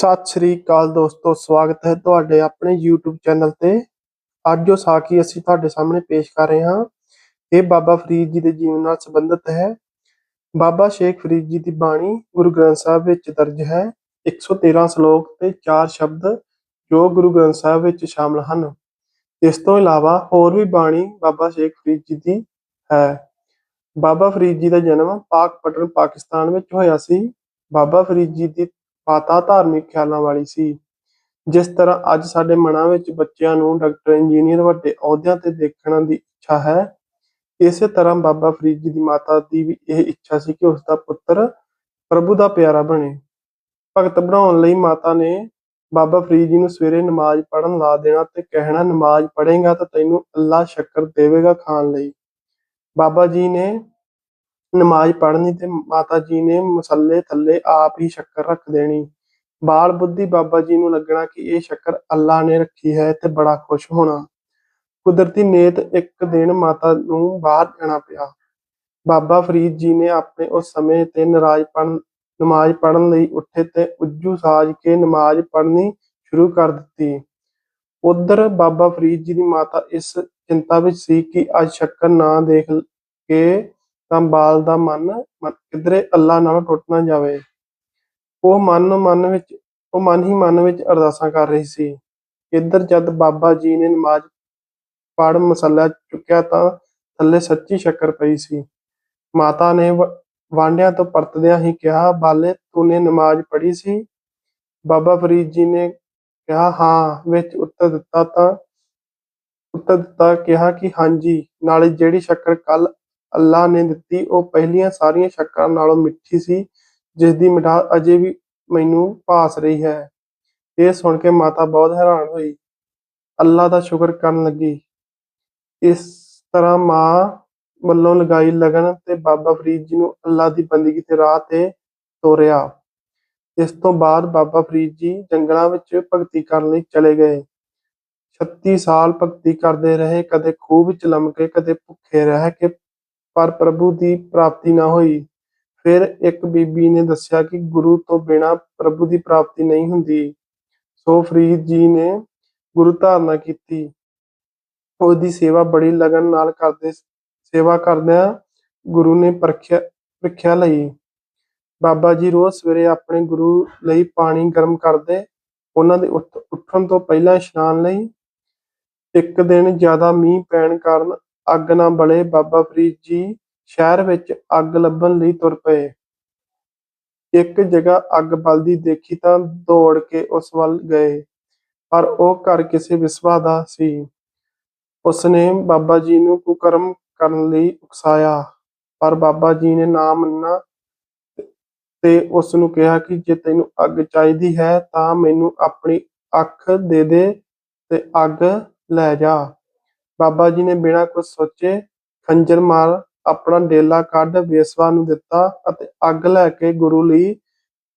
ਸਤਿ ਸ੍ਰੀ ਅਕਾਲ ਦੋਸਤੋ, ਸਵਾਗਤ ਹੈ ਤੁਹਾਡੇ ਆਪਣੇ YouTube ਚੈਨਲ ਤੇ। ਅੱਜ ਉਹ ਸਾਖੀ ਅਸੀਂ ਤੁਹਾਡੇ ਸਾਹਮਣੇ ਪੇਸ਼ ਕਰ ਰਹੇ ਹਾਂ। ਇਹ ਬਾਬਾ ਫਰੀਦ ਜੀ ਦੇ ਜੀਵਨ ਨਾਲ ਸੰਬੰਧਿਤ ਹੈ। ਬਾਬਾ ਸ਼ੇਖ ਫਰੀਦ ਜੀ ਦੀ ਬਾਣੀ ਗੁਰੂ ਗ੍ਰੰਥ ਸਾਹਿਬ ਵਿੱਚ ਦਰਜ ਹੈ। 113 ਸ਼ਲੋਕ ਤੇ 4 ਸ਼ਬਦ ਜੋ ਗੁਰੂ ਗ੍ਰੰਥ ਸਾਹਿਬ ਵਿੱਚ ਸ਼ਾਮਲ ਹਨ। ਇਸ ਤੋਂ ਇਲਾਵਾ ਹੋਰ ਵੀ ਬਾਣੀ ਬਾਬਾ ਸ਼ੇਖ ਫਰੀਦ ਜੀ ਦੀ ਹੈ। ਬਾਬਾ ਫਰੀਦ ਜੀ ਦਾ ਜਨਮ ਪਾਕ ਪਟਨ, ਪਾਕਿਸਤਾਨ ਵਿੱਚ ਹੋਇਆ ਸੀ। ਬਾਬਾ ਫਰੀਦ ਜੀ ਦੀ ਮਾਤਾ ਧਾਰਮਿਕ ਖਿਆਲਾਂ ਵਾਲੀ ਸੀ। ਜਿਸ ਤਰ੍ਹਾਂ ਅੱਜ ਸਾਡੇ ਮਨਾਂ ਵਿੱਚ ਬੱਚਿਆਂ ਨੂੰ ਡਾਕਟਰ, ਇੰਜੀਨੀਅਰ ਵੱਡੇ ਅਹੁਦਿਆਂ ਤੇ ਦੇਖਣ ਦੀ ਇੱਛਾ ਹੈ, ਇਸੇ ਤਰ੍ਹਾਂ ਬਾਬਾ ਫਰੀਦ ਜੀ ਦੀ ਮਾਤਾ ਦੀ ਵੀ ਇਹ ਇੱਛਾ ਸੀ ਕਿ ਉਸ ਦਾ ਪੁੱਤਰ ਪ੍ਰਭੂ ਦਾ ਪਿਆਰਾ ਬਣੇ। ਭਗਤ ਬਣਾਉਣ ਲਈ ਮਾਤਾ ਨੇ ਬਾਬਾ ਫਰੀਦ ਜੀ ਨੂੰ ਸਵੇਰੇ ਨਮਾਜ਼ ਪੜ੍ਹਨ ਲਾ ਦੇਣਾ ਤੇ ਕਹਿਣਾ, ਨਮਾਜ਼ ਪੜ੍ਹੇਗਾ ਤਾਂ ਤੈਨੂੰ ਅੱਲਾ ਸ਼ੱਕਰ ਦੇਵੇਗਾ ਖਾਣ ਲਈ। ਬਾਬਾ ਜੀ ਨੇ ਨਮਾਜ਼ ਪੜ੍ਹਨੀ ਤੇ ਮਾਤਾ ਜੀ ਨੇ ਮਸੱਲੇ ਥੱਲੇ ਆਪ ਹੀ ਸ਼ੱਕਰ ਰੱਖ ਦੇਣੀ। ਬਾਲ ਬੁੱਧੀ ਬਾਬਾ ਜੀ ਨੂੰ ਲੱਗਣਾ ਕਿ ਇਹ ਸ਼ੱਕਰ ਅੱਲਾ ਨੇ ਰੱਖੀ ਹੈ ਤੇ ਬੜਾ ਖੁਸ਼ ਹੋਣਾ। ਕੁਦਰਤੀ ਨੇਤ ਇੱਕ ਦਿਨ ਮਾਤਾ ਨੂੰ ਬਾਹਰ ਜਾਣਾ ਪਿਆ। ਬਾਬਾ ਫਰੀਦ ਜੀ ਨੇ ਆਪਣੇ ਉਸ ਸਮੇਂ ਤੇ ਨਰਾਜ਼ ਪੜਨ ਨਮਾਜ਼ ਪੜਨ ਲਈ ਉੱਠੇ ਤੇ ਉੱਜੂ ਸਾਜ ਕੇ ਨਮਾਜ਼ ਪੜ੍ਹਨੀ ਸ਼ੁਰੂ ਕਰ ਦਿੱਤੀ। ਉਧਰ ਬਾਬਾ ਫਰੀਦ ਜੀ ਦੀ ਮਾਤਾ ਇਸ ਚਿੰਤਾ ਵਿੱਚ ਸੀ ਕਿ ਅੱਜ ਸ਼ੱਕਰ ਨਾ ਦੇਖ ਕੇ ਤਾਂ ਬਾਲ ਦਾ ਮਨ ਮਨ ਕਿਧਰੇ ਅੱਲਾ ਨਾਲ ਟੁੱਟ ਨਾ ਜਾਵੇ। ਉਹ ਮਨ ਮਨ ਵਿੱਚ ਉਹ ਮਨ ਹੀ ਮਨ ਵਿੱਚ ਅਰਦਾਸਾਂ ਕਰ ਰਹੀ ਸੀ। ਇੱਧਰ ਜਦ ਬਾਬਾ ਜੀ ਨੇ ਨਮਾਜ਼ ਪੜ ਮਸਲਾ ਚੁੱਕਿਆ ਤਾਂ ਥੱਲੇ ਸੱਚੀ ਸ਼ੱਕਰ ਪਈ ਸੀ। ਮਾਤਾ ਨੇ ਵ- ਵਾਂਢਿਆਂ ਤੋਂ ਪਰਤਦਿਆਂ ਹੀ ਕਿਹਾ, ਬਾਲੇ, ਤੂਨੇ ਨਮਾਜ਼ ਪੜ੍ਹੀ ਸੀ? ਬਾਬਾ ਫਰੀਦ ਜੀ ਨੇ ਕਿਹਾ, ਹਾਂ, ਵਿੱਚ ਉੱਤਰ ਦਿੱਤਾ ਤਾਂ ਉੱਤਰ ਦਿੱਤਾ, ਕਿਹਾ ਕਿ ਹਾਂਜੀ, ਨਾਲੇ ਜਿਹੜੀ ਸ਼ੱਕਰ ਕੱਲ ਅੱਲਾ ਨੇ ਦਿੱਤੀ, ਉਹ ਪਹਿਲੀਆਂ ਸਾਰੀਆਂ ਸ਼ੱਕਰਾਂ ਨਾਲੋਂ ਮਿੱਠੀ ਸੀ ਜਿਸ ਦੀ ਮਿਠਾਸ ਅਜੇ ਵੀ ਮੈਨੂੰ ਭਾਸ ਰਹੀ ਹੈ। ਇਹ ਸੁਣ ਕੇ ਮਾਤਾ ਬਹੁਤ ਹੈਰਾਨ ਹੋਈ। ਅੱਲਾ ਦਾ ਸ਼ੁਕਰ ਕਰਨ ਲੱਗੀ। ਇਸ ਤਰ੍ਹਾਂ ਮਾਂ ਵੱਲੋਂ ਲਗਾਈ ਲਗਨ ਤੇ ਬਾਬਾ ਫਰੀਦ ਜੀ ਨੂੰ ਅੱਲਾ ਦੀ ਬੰਦਗੀ ਤੇ ਰਾਹ ਤੇ ਤੋਰਿਆ। ਇਸ ਤੋਂ ਬਾਅਦ ਬਾਬਾ ਫਰੀਦ ਜੀ ਜੰਗਲਾਂ ਵਿੱਚ ਭਗਤੀ ਕਰਨ ਲਈ ਚਲੇ ਗਏ। 36 ਸਾਲ ਭਗਤੀ ਕਰਦੇ ਰਹੇ, ਕਦੇ ਖੂਹ ਵਿੱਚ ਲੰਮ ਕੇ, ਕਦੇ ਭੁੱਖੇ ਰਹਿ ਕੇ ਪਰ ਪ੍ਰਭੂ ਦੀ ਪ੍ਰਾਪਤੀ ਨਾ ਹੋਈ। ਫਿਰ ਇੱਕ ਬੀਬੀ ਨੇ ਦੱਸਿਆ ਕਿ ਗੁਰੂ ਤੋਂ ਬਿਨਾ ਪ੍ਰਭੂ ਦੀ ਪ੍ਰਾਪਤੀ ਨਹੀਂ ਹੁੰਦੀ। ਸੋ ਫਰੀਦ ਜੀ ਨੇ ਗੁਰੂ ਧਾਰਨਾ ਕੀਤੀ। ਉਹਦੀ ਸੇਵਾ ਬੜੀ ਲਗਨ ਨਾਲ ਕਰਦੇ, ਸੇਵਾ ਕਰਦਿਆਂ ਗੁਰੂ ਨੇ ਪਰਖਿਆ, ਪ੍ਰੀਖਿਆ ਲਈ। ਬਾਬਾ ਜੀ ਰੋਜ਼ ਸਵੇਰੇ ਆਪਣੇ ਗੁਰੂ ਲਈ ਪਾਣੀ ਗਰਮ ਕਰਦੇ, ਉਹਨਾਂ ਦੇ ਉੱਠ- ਉੱਠਣ ਤੋਂ ਪਹਿਲਾਂ ਇਸ਼ਨਾਨ ਲਈ। ਇੱਕ ਦਿਨ ਜ਼ਿਆਦਾ ਮੀਂਹ ਪੈਣ ਕਾਰਨ ਅੱਗ ਨਾ ਬਲੇ ਬਾਬਾ ਫਰੀਦ ਜੀ ਸ਼ਹਿਰ ਵਿੱਚ ਅੱਗ ਲੱਭਣ ਲਈ ਤੁਰ ਪਏ। ਇੱਕ ਜਗ੍ਹਾ ਅੱਗ ਬਲਦੀ ਦੇਖੀ ਤਾਂ ਦੌੜ ਕੇ ਉਸ ਵੱਲ ਗਏ। ਪਰ ਉਹ ਘਰ ਕਿਸੇ ਵਿਸਵਾ ਦਾ ਸੀ। ਉਸਨੇ ਬਾਬਾ ਜੀ ਨੂੰ ਕੁਕਰਮ ਕਰਨ ਲਈ ਉਕਸਾਇਆ। ਪਰ ਬਾਬਾ ਜੀ ਨੇ ਨਾ ਮੰਨਾ ਤੇ ਉਸ ਨੂੰ ਕਿਹਾ ਕਿ ਜੇ ਤੈਨੂੰ ਅੱਗ ਚਾਹੀਦੀ ਹੈ ਤਾਂ ਮੈਨੂੰ ਆਪਣੀ ਅੱਖ ਦੇ ਦੇ ਤੇ ਅੱਗ ਲੈ ਜਾ। ਬਾਬਾ ਜੀ ਨੇ ਬਿਨਾਂ ਕੁਝ ਸੋਚੇ ਖੰਜਰ ਮਾਰ ਆਪਣਾ ਡੇਲਾ ਕੱਢ ਵੇਸਵਾ ਨੂੰ ਦਿੱਤਾ ਅਤੇ ਅੱਗ ਲੈ ਕੇ ਗੁਰੂ ਲਈ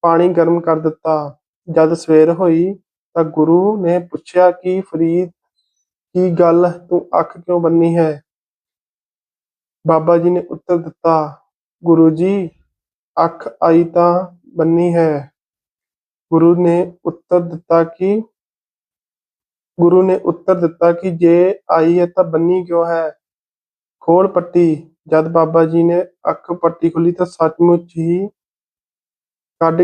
ਪਾਣੀ ਗਰਮ ਕਰ ਦਿੱਤਾ। ਜਦ ਸਵੇਰ ਹੋਈ ਤਾਂ ਗੁਰੂ ਨੇ ਪੁੱਛਿਆ ਕਿ, ਫਰੀਦ, ਕੀ ਗੱਲ ਤੂੰ ਅੱਖ ਕਿਉਂ ਬੰਨੀ ਹੈ? ਬਾਬਾ ਜੀ ਨੇ ਉੱਤਰ ਦਿੱਤਾ, ਗੁਰੂ ਜੀ, ਅੱਖ ਆਈ ਤਾਂ ਬੰਨੀ ਹੈ। ਗੁਰੂ ਨੇ ਉੱਤਰ ਦਿੱਤਾ ਕਿ ਗੁਰੂ ਨੇ ਉੱਤਰ ਦਿੱਤਾ ਕਿ ਜੇ ਆਈ ਹੈ ਤਾਂ ਬੰਨੀ ਕਿਉਂ ਹੈ? ਖੋਲ ਪੱਟੀ। ਜਦ ਬਾਬਾ ਜੀ ਨੇ ਅੱਖ ਪੱਟੀ ਖੁੱਲੀ ਤਾਂ ਸੱਚਮੁੱਚ ਹੀ ਕੱਢ,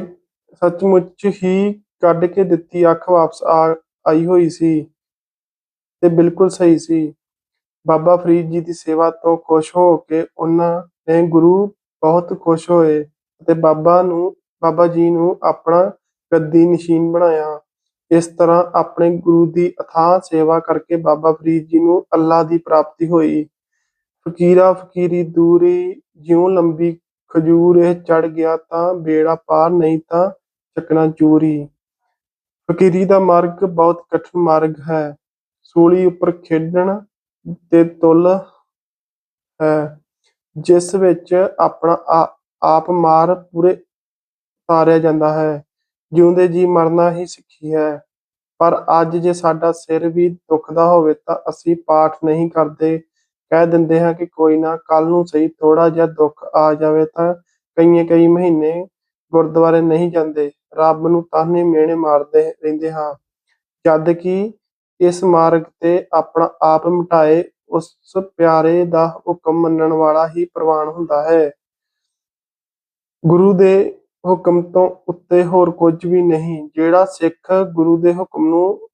ਸੱਚਮੁੱਚ ਹੀ ਕੱਢ ਕੇ ਦਿੱਤੀ ਅੱਖ ਵਾਪਸ ਆ, ਆਈ ਹੋਈ ਸੀ ਤੇ ਬਿਲਕੁਲ ਸਹੀ ਸੀ। ਬਾਬਾ ਫਰੀਦ ਜੀ ਦੀ ਸੇਵਾ ਤੋਂ ਖੁਸ਼ ਹੋ ਕੇ ਉਹਨਾਂ ਨੇ ਗੁਰੂ ਬਹੁਤ ਖੁਸ਼ ਹੋਏ ਅਤੇ ਬਾਬਾ ਨੂੰ, ਬਾਬਾ ਜੀ ਨੂੰ ਆਪਣਾ ਗੱਦੀ ਨਸ਼ੀਨ ਬਣਾਇਆ। ਇਸ ਤਰ੍ਹਾਂ ਆਪਣੇ ਗੁਰੂ ਦੀ ਅਥਾਹ ਸੇਵਾ ਕਰਕੇ ਬਾਬਾ ਫਰੀਦ ਜੀ ਨੂੰ ਅੱਲਾ ਦੀ ਪ੍ਰਾਪਤੀ ਹੋਈ। ਫਕੀਰਾ ਫਕੀਰੀ ਦੂਰੀ ਜਿਉਂ ਲੰਬੀ ਖਜੂਰ ਇਹ ਚੜ ਗਿਆ ਤਾਂ ਬੇੜਾ ਪਾਰ ਨਹੀਂ ਤਾਂ ਚੱਕਣਾ ਚੂਰੀ। ਫਕੀਰੀ ਦਾ ਮਾਰਗ ਬਹੁਤ ਕਠਿਨ ਮਾਰਗ ਹੈ। ਸੂਲੀ ਉੱਪਰ ਖੇਡਣ ਤੇ ਤੁਲ ਹੈ, ਜਿਸ ਵਿੱਚ ਆਪਣਾ ਆ- ਆਪ ਮਾਰ ਪੂਰੇ ਤਾਰਿਆ ਜਾਂਦਾ ਹੈ। ਜਿਉਂਦੇ ਜੀ ਮਰਨਾ ਹੀ ਸਿੱਖੀ ਹੈ। ਪਰ ਅੱਜ ਜੇ ਸਾਡਾ ਸਿਰ ਵੀ ਦੁਖਦਾ ਹੋਵੇ ਤਾਂ ਅਸੀਂ ਪਾਠ ਨਹੀਂ ਕਰਦੇ। ਕਹਿ ਦਿੰਦੇ ਹਾਂ ਕਿ ਕੋਈ ਨਾ ਕੱਲ ਨੂੰ ਸਹੀ ਥੋੜਾ ਜਿਹਾ ਦੁੱਖ ਆ ਜਾਵੇ ਤਾਂ ਕਈਆਂ ਕਈ ਮਹੀਨੇ ਗੁਰਦੁਆਰੇ ਨਹੀਂ ਜਾਂਦੇ। ਰੱਬ ਨੂੰ ਤਾਹਨੇ ਮੇਣੇ ਮਾਰਦੇ ਰਹਿੰਦੇ ਹਾਂ। ਜਦ ਕਿ ਇਸ ਮਾਰਗ ਤੇ ਆਪਣਾ ਆਪ ਮਿਟਾਏ ਉਸ ਪਿਆਰੇ ਦਾ ਹੁਕਮ ਮੰਨਣ ਵਾਲਾ ਹੀ ਪ੍ਰਵਾਨ ਹੁੰਦਾ ਹੈ। ਗੁਰੂ ਦੇ ਹੁਕਮ ਤੋਂ ਉੱਤੇ ਹੋਰ ਕੁਝ ਵੀ ਨਹੀਂ। ਜਿਹੜਾ ਸਿੱਖ ਗੁਰੂ ਦੇ ਹੁਕਮ ਨੂੰ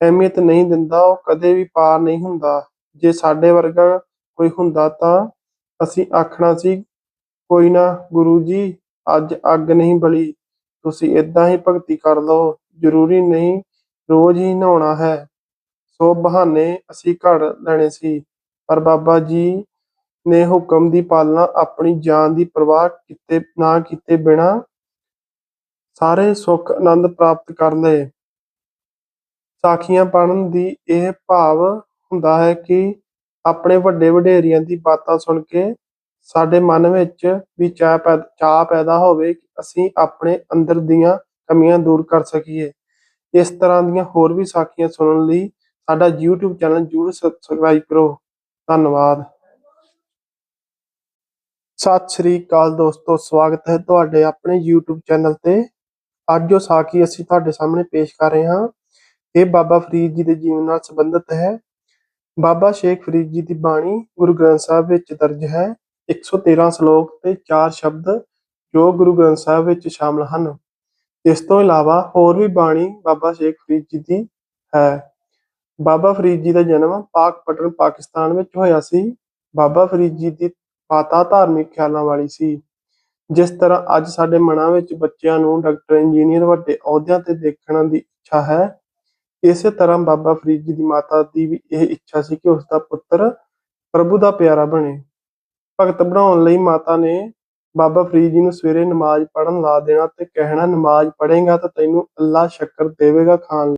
ਅਹਿਮੀਅਤ ਨਹੀਂ ਦਿੰਦਾ, ਉਹ ਕਦੇ ਵੀ ਪਾਰ ਨਹੀਂ ਹੁੰਦਾ। ਜੇ ਸਾਡੇ ਵਰਗਾ ਕੋਈ ਹੁੰਦਾ ਤਾਂ ਅਸੀਂ ਆਖਣਾ ਸੀ, ਕੋਈ ਨਾ ਗੁਰੂ ਜੀ, ਅੱਜ ਅੱਗ ਨਹੀਂ ਬਲੀ। ਤੁਸੀਂ ਇਦਾਂ ਹੀ ਭਗਤੀ ਕਰ ਲਓ। ਜ਼ਰੂਰੀ ਨਹੀਂ, ਰੋਜ਼ ਹੀ ਨਹਾਉਣਾ ਹੈ। ਸੋ ਬਹਾਨੇ ਅਸੀਂ ਘੜ ਲੈਣੇ ਸੀ। ਪਰ ਬਾਬਾ ਜੀ ਨੇ ਹੁਕਮ ਦੀ ਪਾਲਣਾ ਆਪਣੀ ਜਾਨ ਦੀ ਪਰਵਾਹ ਕੀਤੇ, ਨਾ ਕੀਤੇ ਬਿਨਾ ਸਾਰੇ ਸੁੱਖ ਆਨੰਦ ਪ੍ਰਾਪਤ ਕਰ ਲਏ। ਸਾਖੀਆਂ ਪੜ੍ਹਨ ਦੀ ਇਹ ਭਾਵ ਹੁੰਦਾ ਹੈ ਕਿ ਆਪਣੇ ਵੱਡੇ ਵਡੇਰੀਆਂ ਦੀ ਬਾਤਾਂ ਸੁਣ ਕੇ ਸਾਡੇ ਮਨ ਵਿੱਚ ਵੀ ਚਾਹ ਪੈ ਚਾਹ ਪੈਦਾ ਹੋਵੇ ਕਿ ਅਸੀਂ ਆਪਣੇ ਅੰਦਰ ਦੀਆਂ ਕਮੀਆਂ ਦੂਰ ਕਰ ਸਕੀਏ। ਇਸ ਤਰ੍ਹਾਂ ਦੀਆਂ ਹੋਰ ਵੀ ਸਾਖੀਆਂ ਸੁਣਨ ਲਈ ਸਾਡਾ YouTube ਚੈਨਲ ਜਰੂਰ ਸਬਸਕ੍ਰਾਈਬ ਕਰੋ। ਧੰਨਵਾਦ। ਸਤਿ ਸ੍ਰੀ ਅਕਾਲ ਦੋਸਤੋ, ਸਵਾਗਤ ਹੈ ਤੁਹਾਡੇ ਆਪਣੇ YouTube ਚੈਨਲ ਤੇ। ਅੱਜ ਜੋ ਸਾਖੀ ਅਸੀਂ ਤੁਹਾਡੇ ਸਾਹਮਣੇ ਪੇਸ਼ ਕਰ ਰਹੇ ਹਾਂ। ਇਹ ਬਾਬਾ ਫਰੀਦ ਜੀ ਦੇ ਜੀਵਨ ਨਾਲ ਸੰਬੰਧਿਤ ਹੈ। ਬਾਬਾ ਸ਼ੇਖ ਫਰੀਦ ਜੀ ਦੀ ਬਾਣੀ ਗੁਰੂ ਗ੍ਰੰਥ ਸਾਹਿਬ ਵਿੱਚ ਦਰਜ ਹੈ। 113 ਸ਼ਲੋਕ ਤੇ 4 ਸ਼ਬਦ ਜੋ ਗੁਰੂ ਗ੍ਰੰਥ ਸਾਹਿਬ ਵਿੱਚ ਸ਼ਾਮਲ ਹਨ। ਇਸ ਤੋਂ ਇਲਾਵਾ ਹੋਰ ਵੀ ਬਾਣੀ ਬਾਬਾ ਸ਼ੇਖ ਫਰੀਦ ਜੀ ਦੀ ਹੈ। ਬਾਬਾ ਫਰੀਦ ਜੀ ਦਾ ਜਨਮ ਪਾਕ ਪਟਨ, ਪਾਕਿਸਤਾਨ ਵਿੱਚ ਹੋਇਆ ਸੀ। ਬਾਬਾ ਫਰੀਦ ਜੀ ਦੀ ਮਾਤਾ ਧਾਰਮਿਕ ਖਿਆਲਾਂ ਵਾਲੀ ਸੀ। ਜਿਸ ਤਰ੍ਹਾਂ ਅੱਜ ਸਾਡੇ ਮਨਾਂ ਵਿੱਚ ਬੱਚਿਆਂ ਨੂੰ ਡਾਕਟਰ, ਇੰਜੀਨੀਅਰ ਵੱਡੇ ਅਹੁਦਿਆਂ ਤੇ ਦੇਖਣ ਦੀ ਇੱਛਾ ਹੈ, ਇਸੇ ਤਰ੍ਹਾਂ ਬਾਬਾ ਫਰੀਦ ਜੀ ਦੀ ਮਾਤਾ ਦੀ ਵੀ ਇਹ ਇੱਛਾ ਸੀ ਕਿ ਉਸ ਦਾ ਪੁੱਤਰ ਪ੍ਰਭੂ ਦਾ ਪਿਆਰਾ ਬਣੇ। ਭਗਤ ਬਣਾਉਣ ਲਈ ਮਾਤਾ ਨੇ ਬਾਬਾ ਫਰੀਦ ਜੀ ਨੂੰ ਸਵੇਰੇ ਨਮਾਜ਼ ਪੜ੍ਹਨ ਲਾ ਦੇਣਾ ਤੇ ਕਹਿਣਾ, ਨਮਾਜ਼ ਪੜ੍ਹੇਗਾ ਤਾਂ ਤੈਨੂੰ ਅੱਲਾ ਸ਼ੱਕਰ ਦੇਵੇਗਾ ਖਾਣ